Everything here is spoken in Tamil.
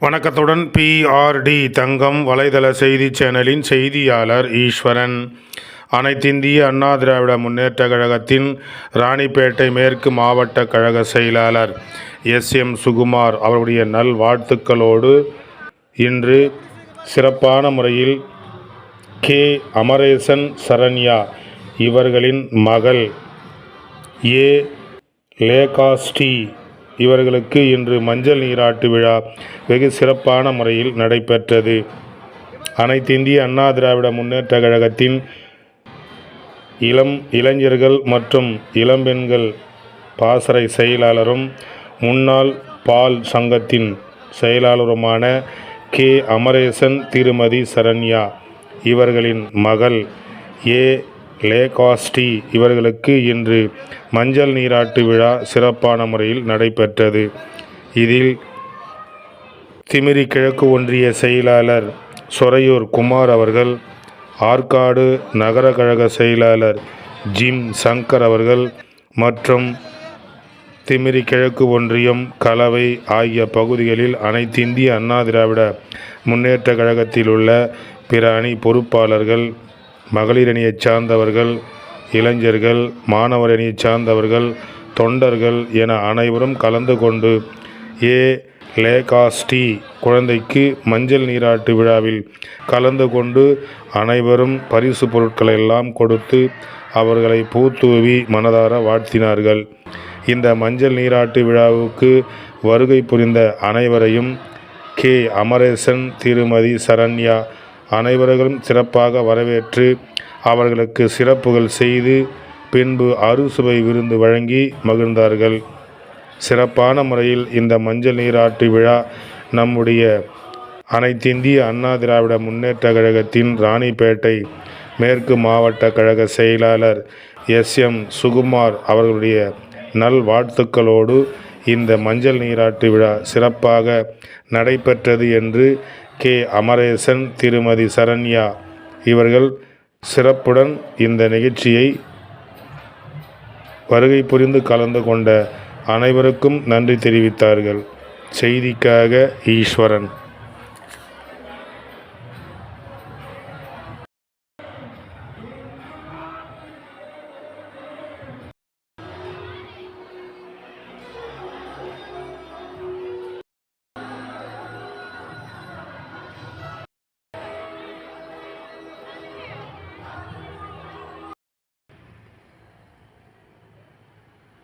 வணக்கத்துடன் பிஆர்டி தங்கம் வலைதள செய்தி சேனலின் செய்தியாளர் ஈஸ்வரன். அனைத்திந்திய அண்ணா திராவிட முன்னேற்ற கழகத்தின் ராணிப்பேட்டை மேற்கு மாவட்ட கழக செயலாளர் எஸ். எம். சுகுமார் அவருடைய நல் வாழ்த்துக்களோடு இன்று சிறப்பான முறையில் கே. அமரேசன் சரண்யா இவர்களின் மகள் ஏ. லேகாஸ்டி இவர்களுக்கு இன்று மஞ்சள் நீராட்டு விழா வெகு சிறப்பான முறையில் நடைபெற்றது. அனைத்து இந்திய அண்ணா திராவிட முன்னேற்ற கழகத்தின் இளம் இளைஞர்கள் மற்றும் இளம்பெண்கள் பாசறை செயலாளரும் முன்னாள் பால் சங்கத்தின் செயலாளருமான கே. அமரேசன் திருமதி சரண்யா இவர்களின் மகள் ஏ. லேகாஸ்டி இவர்களுக்கு இன்று மஞ்சள் நீராட்டு விழா சிறப்பான முறையில் நடைபெற்றது. இதில் திமிரி கிழக்கு ஒன்றிய செயலாளர் சொரையூர் குமார் அவர்கள் ஆற்காடு நகர கழக செயலாளர் ஜிம் சங்கர் அவர்கள் மற்றும் திமிரி கிழக்கு ஒன்றியம் கலவை ஆகிய பகுதிகளில் அனைத்து இந்திய அண்ணா திராவிட முன்னேற்ற கழகத்தில் உள்ள பிற அணி பொறுப்பாளர்கள் மகளிர் அணியைச் சார்ந்தவர்கள் இளைஞர்கள் மாணவர் அணியைச் சார்ந்தவர்கள் தொண்டர்கள் என அனைவரும் கலந்து கொண்டு ஏ. லேகாஸ்டி குழந்தைக்கு மஞ்சள் நீராட்டு விழாவில் கலந்து கொண்டு அனைவரும் பரிசு பொருட்களை எல்லாம் கொடுத்து அவர்களை பூத்தூவி மனதார வாழ்த்தினார்கள். இந்த மஞ்சள் நீராட்டு விழாவுக்கு வருகை புரிந்த அனைவரையும் கே. அமரேசன் திருமதி சரண்யா அனைவர்களும் சிறப்பாக வரவேற்று அவர்களுக்கு சிறப்புகள் செய்து பின்பு அறுசுவை விருந்து வழங்கி மகிழ்ந்தார்கள். சிறப்பான முறையில் இந்த மஞ்சள் நீராட்டு விழா நம்முடைய அனைத்திந்திய அண்ணா திராவிட முன்னேற்ற கழகத்தின் ராணிப்பேட்டை மேற்கு மாவட்ட கழக செயலாளர் எஸ் எம் சுகுமார் அவர்களுடைய நல்வாழ்த்துக்களோடு இந்த மஞ்சள் நீராட்டு விழா சிறப்பாக நடைபெற்றது என்று கே. அமரேசன் திருமதி சரண்யா இவர்கள் சிறப்புடன் இந்த நிகழ்ச்சியை வருகை புரிந்து கலந்து கொண்ட அனைவருக்கும் நன்றி தெரிவித்தார்கள். செய்திக்காக ஈஸ்வரன்.